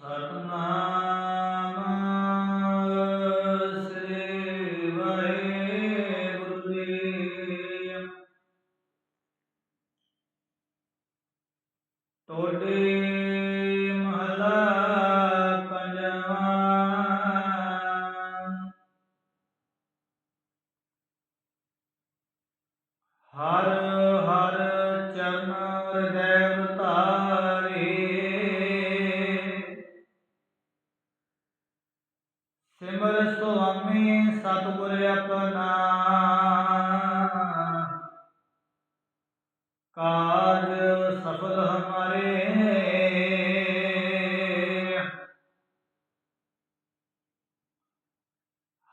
ਹਰ ਹਰ ਚਰਨ ਹਿਰਦੈ ਸਿਮਰ ਸੁਆਮੀ ਸਤਿਗੁਰ ਆਪਣਾ। ਕਾਜ ਸਫਲ ਹਮਾਰੇ।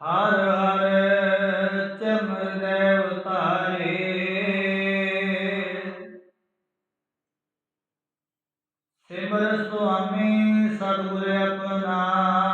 ਹਰ ਹਰ ਚਰਨ ਦੇਵ ਤਾਰੇ ਸਿਮਰ ਸੁਆਮੀ ਸਤਿਗੁਰ ਆਪਣਾ।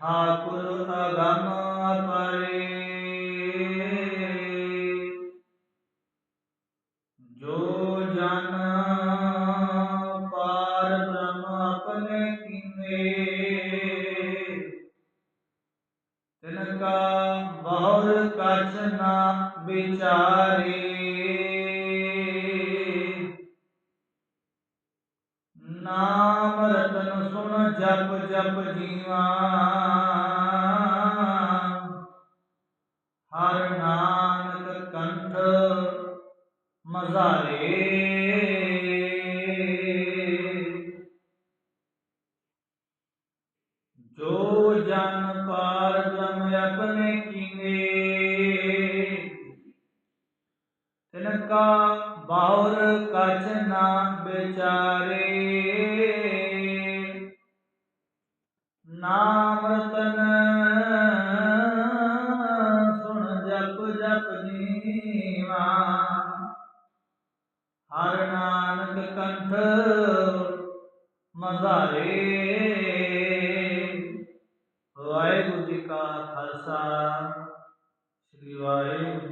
ਠਾਕੁਰ ਅਗੰਮ ਪਰੇ ਜੋ ਜਨ ਪਾਰ ਬ੍ਰਹਮ ਆਪਣੇ ਕੀਨੇ ਤਿਨ ਕਾ ਬਹੁਰ ਕਛ ਨਾ ਨਾਮ ਰਤਨ ਸੁਣ ਜਪ ਜਪ ਜੀਵਾ। ਹਰ ਨਾਨਕ ਕੰਠ ਮਜ਼ਾਰੇ। ਜੋ ਜਨ ਪਾਰ ਬ੍ਰਹਮ ਆਪਣੇ ਕੀਨੇ। ਤਿਨ ਕਾ ਕਛ ਨਾ ਵਿਚਾਰੇ। ਨਾਮ ਰਤਨ ਸੁਣ ਜਪ ਜਪ ਜੀਵਾ ਹਰ ਨਾਨਕ ਕੰਠ ਮਜ਼ਾਰੇ। ਵਾਹਿਗੁਰੂ ਜੀ ਕਾ ਖਾਲਸਾ। ਸ੍ਰੀ ਵਾਹਿਗੁਰੂ